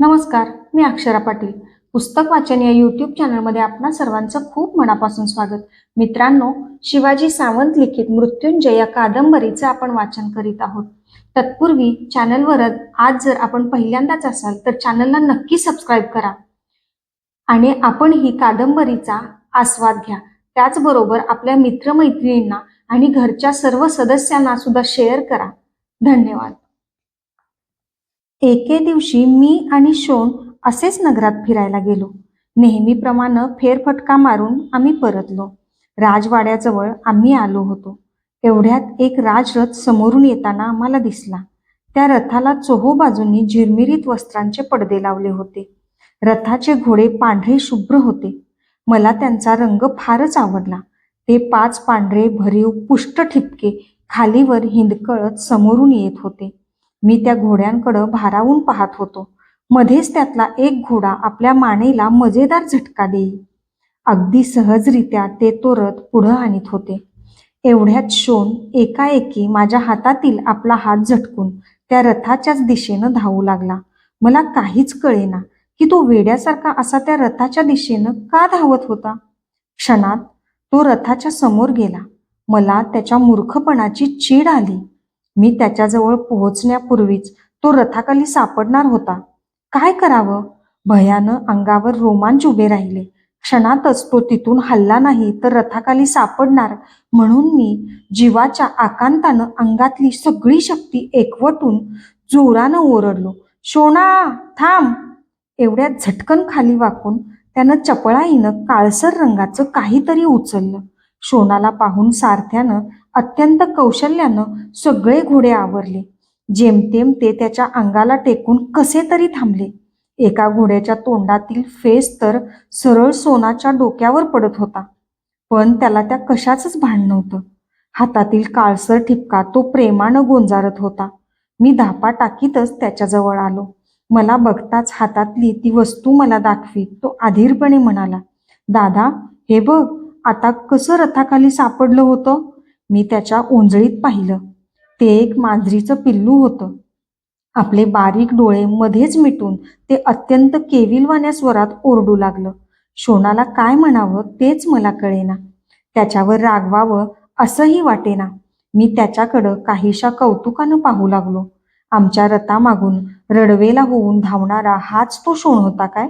नमस्कार मी अक्षरा पाटील. पुस्तक वाचन या यूट्यूब चॅनलमध्ये आपणा सर्वांचं खूप मनापासून स्वागत. मित्रांनो शिवाजी सावंत लिखित मृत्युंजय या कादंबरीचं आपण वाचन करीत आहोत. तत्पूर्वी चॅनलवर आज जर आपण पहिल्यांदाच असाल तर चॅनलला नक्की सबस्क्राईब करा. आणि आपण ही कादंबरीचा आस्वाद घ्या. त्याचबरोबर आपल्या मित्रमैत्रिणींना आणि घरच्या सर्व सदस्यांना सुद्धा शेअर करा. धन्यवाद. एके दिवशी मी आणि शोन असेच नगरात फिरायला गेलो. नेहमीप्रमाणे फेरफटका मारून आम्ही परतलो. राजवाड्याजवळ आम्ही आलो होतो. एवढ्यात एक राजरथ समोरून येताना आम्हाला दिसला. त्या रथाला चोहो बाजूंनी झिरमिरीत वस्त्रांचे पडदे लावले होते. रथाचे घोडे पांढरे शुभ्र होते. मला त्यांचा रंग फारच आवडला. ते पाच पांढरे भरीव पुष्ट ठिपके खालीवर हिंदकळत समोरून येत होते. मी त्या घोड्यांकडं भारावून पाहत होतो. मध्येच त्यातला एक घोडा आपल्या मानेला मजेदार झटका देई. अगदी सहजरित्या ते तो रथ पुढं आणत होते. एवढ्यात शोन एकाएकी माझ्या हातातील आपला हात झटकून त्या रथाच्याच दिशेनं धावू लागला. मला काहीच कळेना की तो वेड्यासारखा असा त्या रथाच्या दिशेनं का धावत होता? क्षणात तो रथाच्या समोर गेला. मला त्याच्या मूर्खपणाची चीड आली. मी त्याच्याजवळ पोहोचण्यापूर्वीच तो रथाखाली सापडणार होता. काय करावं? भयानं अंगावर रोमांच उभे राहिले. क्षणातच तो तिथून हल्ला नाही तर रथाखाली सापडणार. म्हणून मी जीवाच्या आकांतानं अंगातली सगळी शक्ती एकवटून जोरानं ओरडलो. शोणा थांब! एवढ्या झटकन खाली वाकून त्यानं चपळाईनं काळसर रंगाचं काहीतरी उचललं. शोनाला पाहून सारथ्यानं अत्यंत कौशल्यानं सगळे घोडे आवरले. जेमतेम ते त्याच्या अंगाला टेकून कसे तरी थांबले. एका घोड्याच्या तोंडातील फेस तर सरळ सोनाच्या डोक्यावर पडत होता. पण त्याला त्या कशाचंच भान नव्हतं. हातातील काळसर ठिपका तो प्रेमानं गोंजारत होता. मी धापा टाकीतच त्याच्याजवळ आलो. मला बघताच हातातली ती वस्तू मला दाखवी तो आधीरपणे म्हणाला दादा हे बघ आता कसं रथाखाली सापडलं होतं? मी त्याच्या ओंजळीत पाहिलं. ते एक मांजरीचं पिल्लू होतं. आपले बारीक डोळे मध्येच मिटून ते अत्यंत केविलवाण्या स्वरात ओरडू लागलं. शोणाला काय म्हणावं तेच मला कळेना. त्याच्यावर रागवावं असंही वाटेना. मी त्याच्याकडं काहीशा कौतुकानं पाहू लागलो. आमच्या रथामागून रडवेला होऊन धावणारा हाच तो शोण होता काय?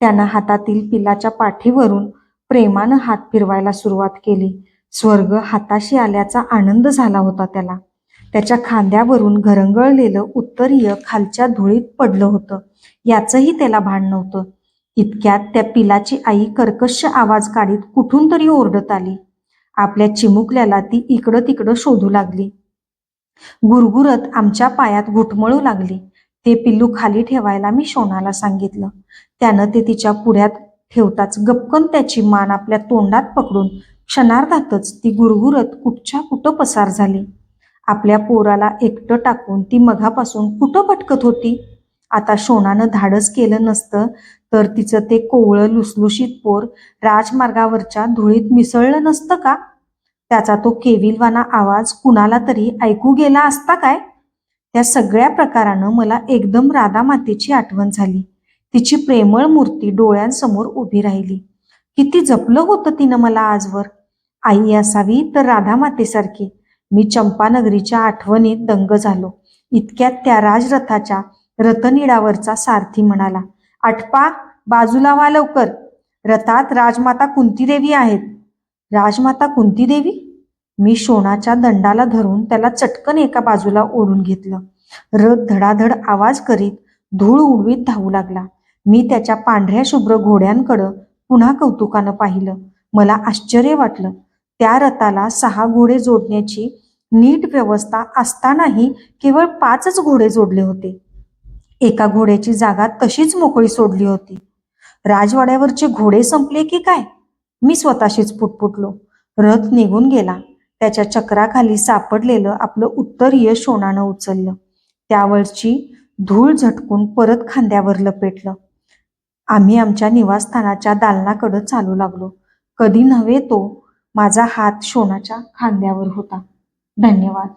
त्यानं हातातील पिलाच्या पाठीवरून प्रेमानं हात फिरवायला सुरुवात केली. स्वर्ग हाताशी आल्याचा आनंद झाला होता त्याला. त्याच्या खांद्यावरून घरंगळलेलं उत्तरीय खालच्या धुळीत पडलं होतं. याचंही त्याला भान नव्हतं. इतक्यात त्या पिलाची आई कर्कश आवाज काढीत कुठून तरी ओरडत आली. आपल्या चिमुकल्याला ती इकडं तिकडं शोधू लागली. गुरगुरत आमच्या पायात घुटमळू लागली. ते पिल्लू खाली ठेवायला मी शोनाला सांगितलं. त्यानं ते तिच्या पुढ्यात ठेवताच गपकन त्याची मान आपल्या तोंडात पकडून क्षणार्धातच ती गुरगुरत कुठच्या कुठं पसार झाली. आपल्या पोराला एकटं टाकून ती मघापासून कुठं भटकत होती? आता शोनानं धाडस केलं नसतं तर तिचं ते कोवळं लुसलुशीत पोर राजमार्गावरच्या धुळीत मिसळलं नसतं का? त्याचा तो केविलवाना आवाज कुणाला तरी ऐकू गेला असता काय? त्या सगळ्या प्रकारानं मला एकदम राधा मातेची आठवण झाली. तिची प्रेमळ मूर्ती डोळ्यांसमोर उभी राहिली. किती जपलं होतं तिनं मला आजवर. आई असावी तर राधा मातेसारखी मी चंपानगरीच्या आठवणीत दंग झालो. इतक्यात त्या राजरथाच्या रतनिडावरचा सारथी म्हणाला आठपा बाजूला व्हा लवकर. रथात राजमाता कुंतीदेवी आहेत. राजमाता कुंतीदेवी? मी शोणाच्या दंडाला धरून त्याला चटकन एका बाजूला ओढून घेतलं. रथ धडाधड आवाज करीत धूळ उडवीत धावू लागला. मी त्याच्या पांढऱ्या शुभ्र घोड्यांकडं पुन्हा कौतुकानं पाहिलं. मला आश्चर्य वाटलं. त्या रथाला सहा घोडे जोडण्याची नीट व्यवस्था असतानाही केवळ पाचच घोडे जोडले होते. एका घोड्याची जागा तशीच मोकळी सोडली होती. राजवाड्यावरचे घोडे संपले की काय? मी स्वतःशीच पुटपुटलो. रथ निघून गेला. त्याच्या चक्राखाली सापडलेलं आपलं उत्तरीय शोणानं उचललं. त्यावरची धूळ झटकून परत खांद्यावर लपेटलं. आम्ही आमच्या निवासस्थानाच्या दालनाकडं चालू लागलो. कधी नव्हे तो माझा हात शोणाच्या खांद्यावर होता. धन्यवाद.